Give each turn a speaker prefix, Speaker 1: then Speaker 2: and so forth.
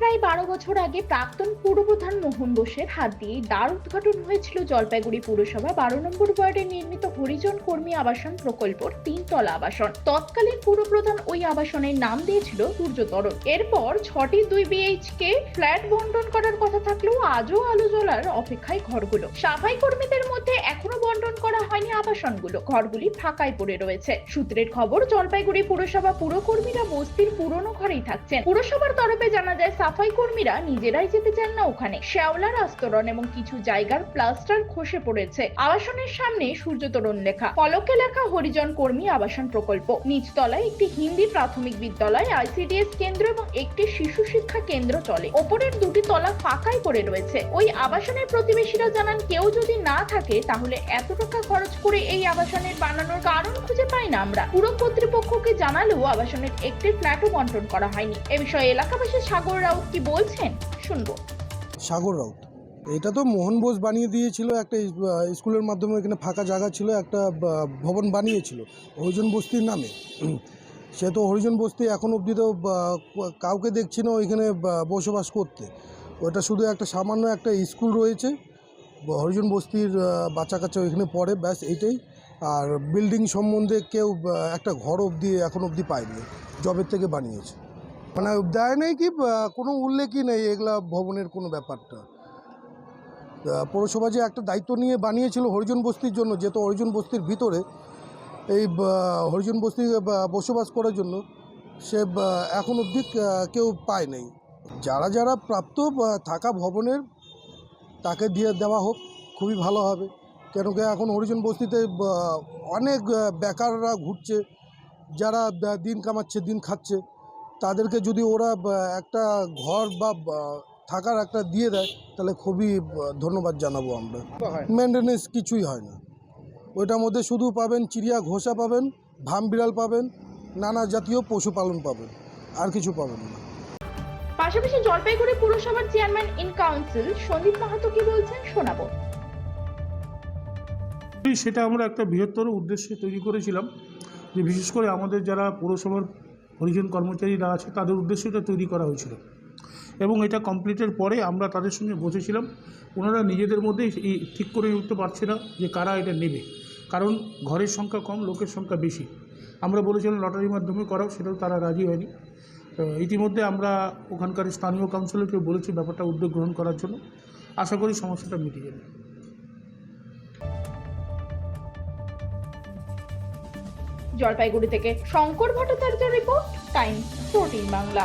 Speaker 1: প্রায় বারো বছর আগে প্রাক্তন পুরপ্রধান মোহন বোসের হাত দিয়ে দ্বার উদ্ঘাটন হয়েছিল জলপাইগুড়ি পুরসভা বারো নম্বর ওয়ার্ডে নির্মিত হরিজন কর্মী আবাসন প্রকল্পর তিনতলা আবাসন। তৎকালীন পুরপ্রধান ওই আবাসনের নাম দিয়েছিল সূর্যতরণ এরপর ছটি দুই বিএইচকে ফ্ল্যাট বন্টন করার কথা থাকলেও আজও আলো জ্বলার অপেক্ষায় ঘরগুলো। সাফাই কর্মীদের মধ্যে এখনও বন্টন করা হয়নি আবাসনগুলো। ঘরগুলি ফাঁকায় পড়ে রয়েছে। সূত্রের খবর, জলপাইগুড়ি পুরসভা পুরকর্মীরা বস্তির পুরনো ঘরেই থাকছেন। পুরসভার তরফে জানা যায় সাফাই কর্মীরা নিজেরাই যেতে চান না ওখানে। শ্যাওলার আস্তরণ এবং কিছু জায়গার প্লাস্টার খসে পড়েছে। আবাসনের সামনে সূর্য সূর্যতরণ লেখা। ফলকে লেখা হরিজন কর্মী আবাসন প্রকল্প। নিচতলায় একটি হিন্দি প্রাথমিক বিদ্যালয়, আইসিডিএস কেন্দ্র এবং একটি শিশু শিক্ষা কেন্দ্র চলে। ওপরের দুটি তলা ফাঁকাই পড়ে রয়েছে। ওই আবাসনের প্রতিবেশীরা জানান, কেউ যদি না থাকে, তাহলে এত টাকা খরচ করে এই আবাসনের বানানোর কারণ খুঁজে পাই না আমরা। পুরো কর্তৃপক্ষকে জানালেও আবাসনের একটি ফ্ল্যাটও বন্টন করা হয়নি। এ বিষয়ে এলাকাবাসী সাগর রাউত কি বলছেন? শুনব।
Speaker 2: সাগর রাউত, এটা তো মোহন বোস বানিয়ে দিয়েছিল একটা স্কুলের মাধ্যমে এখানে ফাঁকা জায়গা ছিল, একটা ভবন বানিয়েছিল, হরিজন বস্তির নামে। সে তো হরিজন বস্তি এখন অবধি তো কাউকে দেখছি না ওইখানে বসবাস করতে। ওটা শুধু একটা সামান্য একটা স্কুল রয়েছে, হরিজন বস্তির বাচ্চা কাচ্চা ওইখানে পড়ে, ব্যাস এইটাই আর বিল্ডিং সম্বন্ধে কেউ একটা ঘর অবধি এখন অবধি পায়নি, জবের থেকে বানিয়েছে। মানে দেয় নেই কি কোনো উল্লেখই নেই এগুলা ভবনের কোনো ব্যাপারটা। পৌরসভা যে একটা দায়িত্ব নিয়ে বানিয়েছিল হরিজন বস্তির জন্য যেহেতু হরিজন বস্তির ভিতরে, এই হরিজন বস্তি বসবাস করার জন্য সে এখন অবধি কেউ পায় নাই। যারা যারা প্রাপ্ত থাকা ভবনের, তাকে দিয়ে দেওয়া হোক, খুবই ভালো হবে। কেন কি এখন হরিজন বস্তিতে অনেক বেকাররা ঘুরছে, যারা দিন কামাচ্ছে, দিন খাচ্ছে। তাদেরকে যদি ওরা একটা ঘর বা থাকার একটা দিয়ে দেয় তাহলে খুবই ধন্যবাদ জানাব আমরা। মেনটেনেন্স কিছুই হয় না। ওইটার মধ্যে শুধু পাবেন চিড়িয়া ঘোষা পাবেন ভাম বিড়াল পাবেন নানা জাতীয় পশুপালন পাবেন আর কিছু পাবেন না।
Speaker 1: পাশাপাশি জলপাইগুড়ি পুরসভার chairman in council Sandip Mahato কি বলছেন শোনাবো।
Speaker 3: সেটা আমরা একটা বৃহত্তর উদ্দেশ্যে তৈরি করেছিলাম যে বিশেষ করে আমাদের যারা পৌরসভার হরিজন কর্মচারীরা আছে, তাদের উদ্দেশ্যে এটা তৈরি করা হয়েছিল। এবং এটা কমপ্লিটের পরে আমরা তাদের সঙ্গে বসেছিলাম। ওনারা নিজেদের মধ্যে ঠিক করে উঠতে পারছে না যে কারা এটা নেবে। কারণ ঘরের সংখ্যা কম, লোকের সংখ্যা বেশি। আমরা বলেছিলাম লটারির মাধ্যমে করাও, সেটাও তারা রাজি হয়নি। ইতিমধ্যে আমরা ওখানকার স্থানীয় কাউন্সিলরকে বলেছি ব্যাপারটা উদ্যোগ গ্রহণ করার জন্য। আশা করি সমস্যাটা মিটে যাবে।
Speaker 1: জলপাইগুড়ি থেকে Shankar Bhattacharya report time fourteen Bangla.